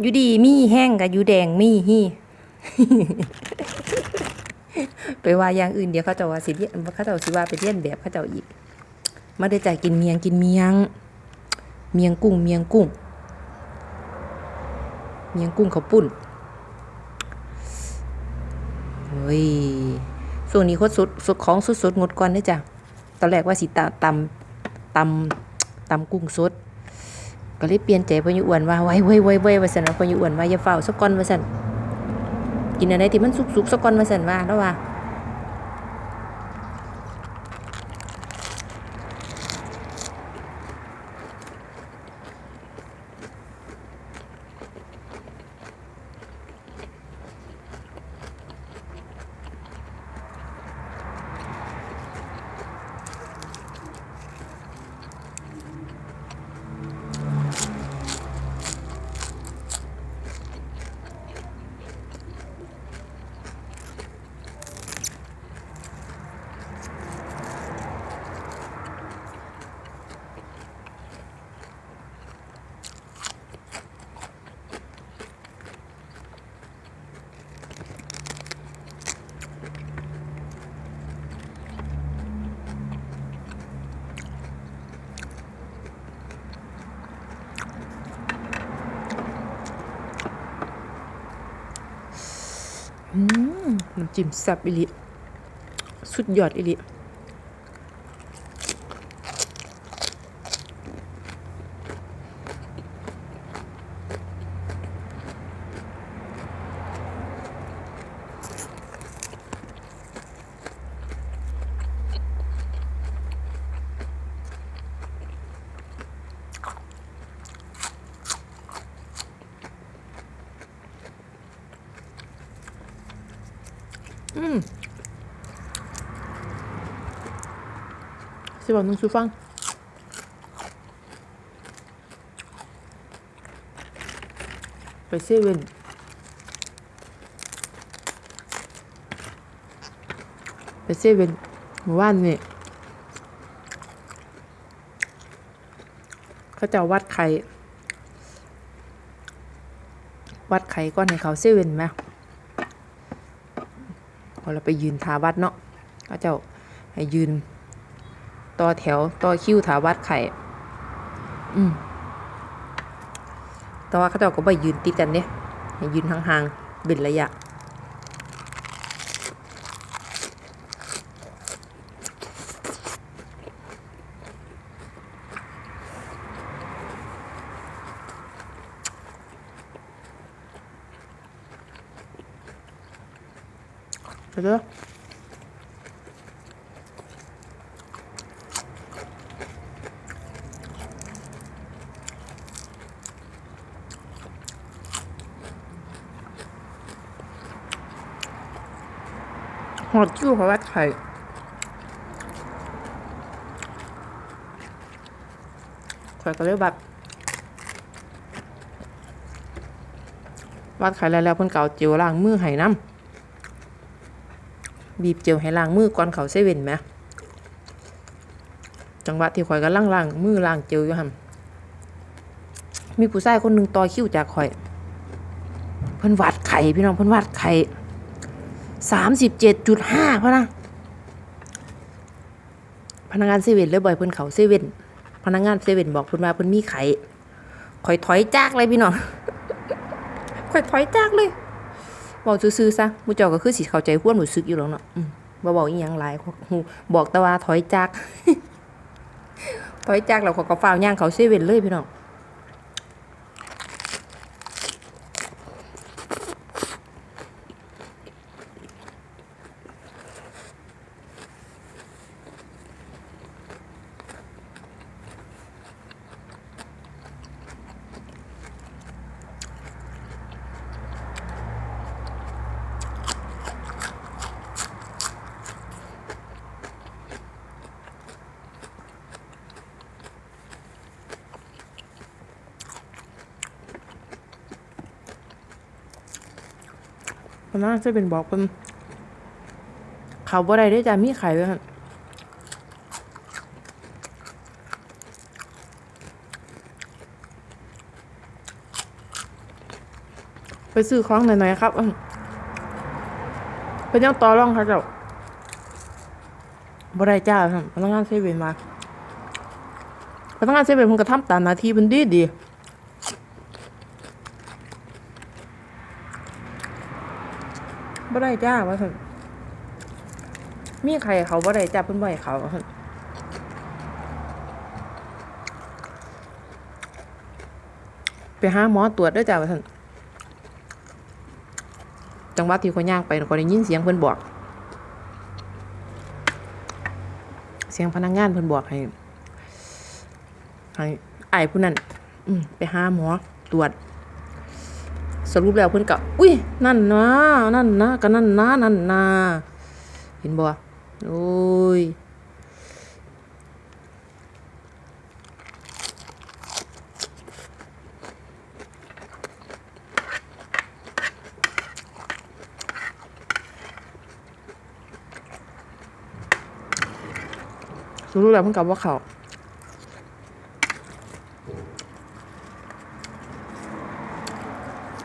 อยู่ดีมีแห้งกับอยู่แดงมีฮี่ไปว่าอย่างอื่นเดี๋ยวเขาเจะว่าสิเรียนเขาเจะสิว่าไปเรียนแบบเขาเจะอีกมาได้ใจกินเมียงกินเมียง เมียงกุ้งเมียงกุ้ง เมียงกุ้งเขาปุ่นเฮ้ยช่วงนี้โคตรสุดสุดของสุดสดงดก่อนเด้จ้ะตอนแรกว่าสิตำตำตำตำกุ้งสด ก็เลยเปลี่ยนใจพออยู่อ้วนว่าไว้ไว้ไว้ไว้มาสันพออยู่อ้วนว่าอย่าเฝ้าสักก่อนมาสันกินอะไรที่มันสุกๆสักก่อนมาสันว่าแล้วว่า น้ำจิ้มแซ่บอิลิสุดยอดอิลิ สิบอกนึงสูฟังไปเซเว่นไปเซเว่นเมื่อวานนี่เขาจะวัดไข่วัดไข่ก้อนให้เขาเซเว่นไหมพอเราไปยืนทาวัดเนาะเขาจ้าให้ยืน ต่อแถว ต่อคิวถาวัดไข่ อืมแต่ว่าเขาเจ้าก็ไปยืนติดกันเนี่ยยืนห่างๆเป็นระยะเดี๋ย หอดจิ้วเขาวัดไข่ข่อยก็เลยแบบวัดไข่แล้วแล้วเพิ่นเก่าเจียวล้างมือให้น้ำบีบเจียวให้ล้างมือก่อนเขาเซเว่นไหมจังหวะที่ข่อยก็ล้างล้างมือล้างเจียวอยู่หั่นมีผู้ชายคนหนึ่งต่อคิวจากข่อย เพิ่นวัดไข่พี่น้องเพิ่นวัดไข่ สามสิบเจ็ดจุดห้าพะนะ พนักงานเซเว่นเลยบ่อยเพิ่นเขาเซเว่น พนักงานเซเว่นบอกเพิ่นว่าเพิ่นมีไข่คอยถอยจากเลยพี่น้องคอยถอยจากเลยบอกซื่อๆซะมูเจ้าก็คือสิเข้าใจความรู้สึกอยู่แล้วเนาะมบ่บอกอีหยังหลายบอกแต่ว่าถอยจาก ถอยจากแล้วเขาก็ฟ้าวย่างเขาเซเว่นเลยพี่น้อง นักงานเซเว่นบอกเพิ่นเขาบ่ได้เด้จ้ะมีไข่ด้วยหั่นไปซื้อของหน่อยๆครับเป็นยังต่อรองค่ะเจ้าบ่ได้จ้าพนักงานเซเว่นมาพนักงานเซเว่นเพิ่นก็ทำตามหน้าที่เพิ่นดีดี บ่ได้จ้าว่าซั่นมีใครเขาบ่ได้จ้าเพิ่นบ่ให้เขาว่าซั่นไปหาหมอตรวจด้วยจ้าว่าซั่นจังหวะที่เขาย่างไปเขาได้ยินเสียงเพิ่นบอก เสียงพนักงานเพิ่นบอกให้ให้ไอ้ายผู้นั้นไปหาหมอตรวจ สรุปแล้วเพิ่นก็อุ้ยนั่นนะนั่นนะก็นั่นนะนั่นนะเห็นบ่โอ้ยสรุปแล้วเพิ่นก็บ่เขา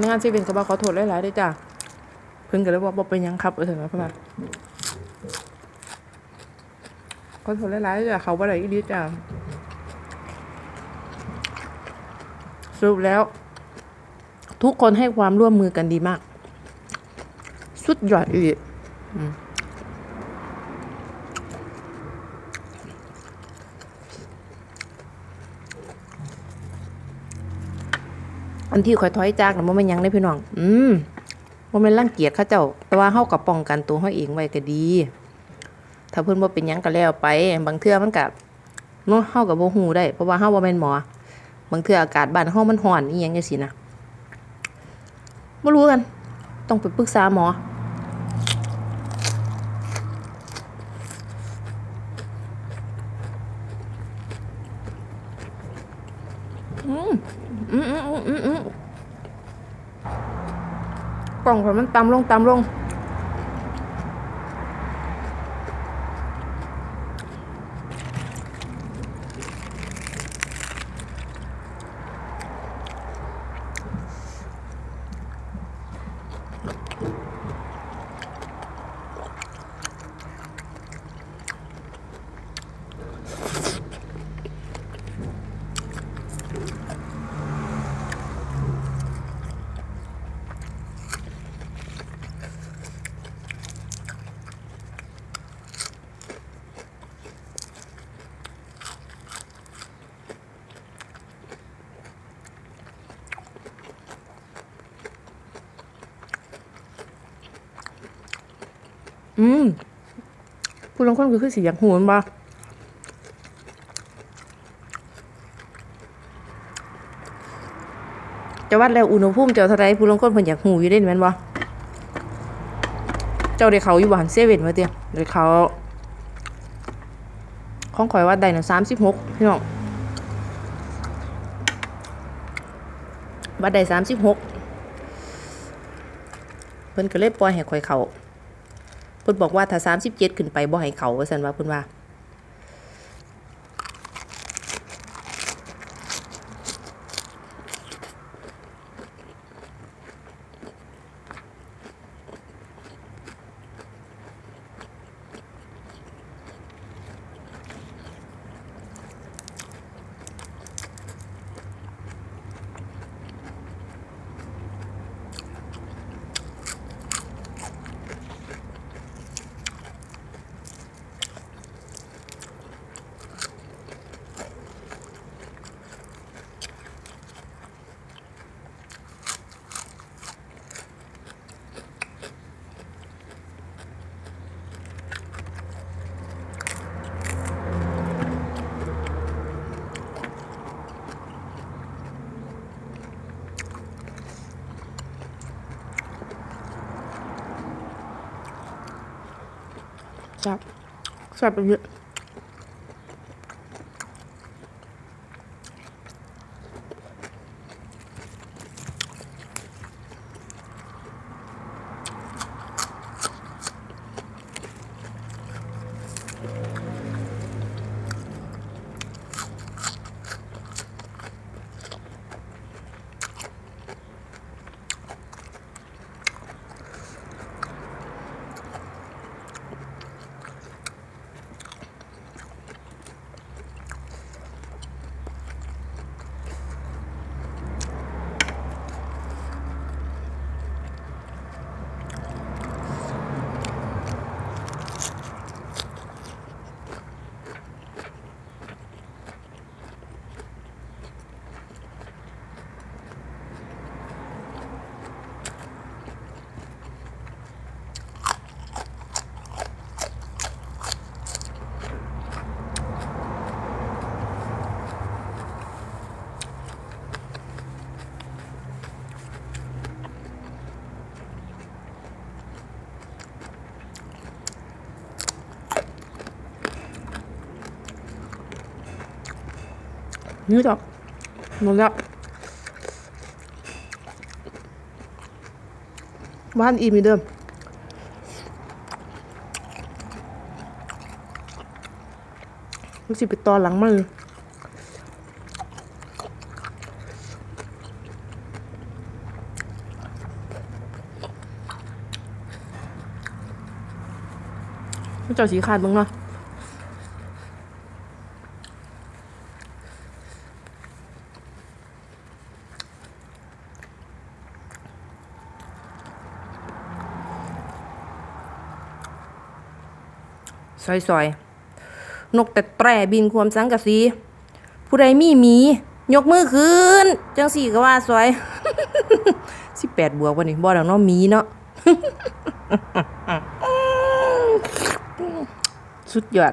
นักงานซีเว่นก็บ่ขอโทษหลายๆด้วยจ้ะเพิ่นก็เลยว่าบ่เป็นยังครับเออเถอะนะเพิ่นขอโทษหลายๆด้อจ้ะเขาบ่ได้อีหลีจ้ะสรุปแล้ว ทุกคนให้ความร่วมมือกันดีมาก สุดยอดอีหลีอืม อันที่ข่อยถอยจากนะบ่แม่นหยังได้พี่น้อง อืมบ่แม่นรังเกียจเขาเจ้า แต่ว่าเฮาก็ป้องกันตัวเฮาเองไว้ก็ดี ถ้าเพิ่นบ่เป็นหยังก็แล้วไป บางเทื่อมันก็เนาะเฮาก็บ่ฮู้ได้ เพราะว่าเฮาบ่แม่นหมอ บางเทื่ออากาศบ้านเฮามันร้อนอีหยังจังซี่นะบ่รู้กัน ต้องไปปรึกษาหมอืมอืมอืมอืมอืม กล่องขอมันต่ำลงต่ำลง อืมผู้ลงคนก็คือสิอยากหูมันบ่จะวัดแล้วอุณหภูมิเจ้าเท่าไรผู้ลงคนเพิ่นอยากหูอยู่เด้แม่นบ่เจ้าได้เขาอยู่บ้านเซเว่นมาเตียได้เขาของข่อยวัดได้น่ะ36พี่น้องวัดได้36เพิ่นก็เลยปล่อยให้ข่อยเขา เพิ่นบอกว่าถ้า37 ขึ้นไปบ่ให้เขาว่าซั่นว่าเพิ่นว่า จับ จั นี่จ้ะหมดแล้วบ้านอีมีเดิมรู้สิไปตอนหลังมือเจ้าสีขาดบ้างเนาะ ซอยซอยๆนกแต่แตรบินความสังกะสีผู้ใดมีหมี ยกมือขึ้น จังสี่ก็ว่าซอยสิบแปดบวกวันนี้บ่ดังน้องมีเนาะสุดยอด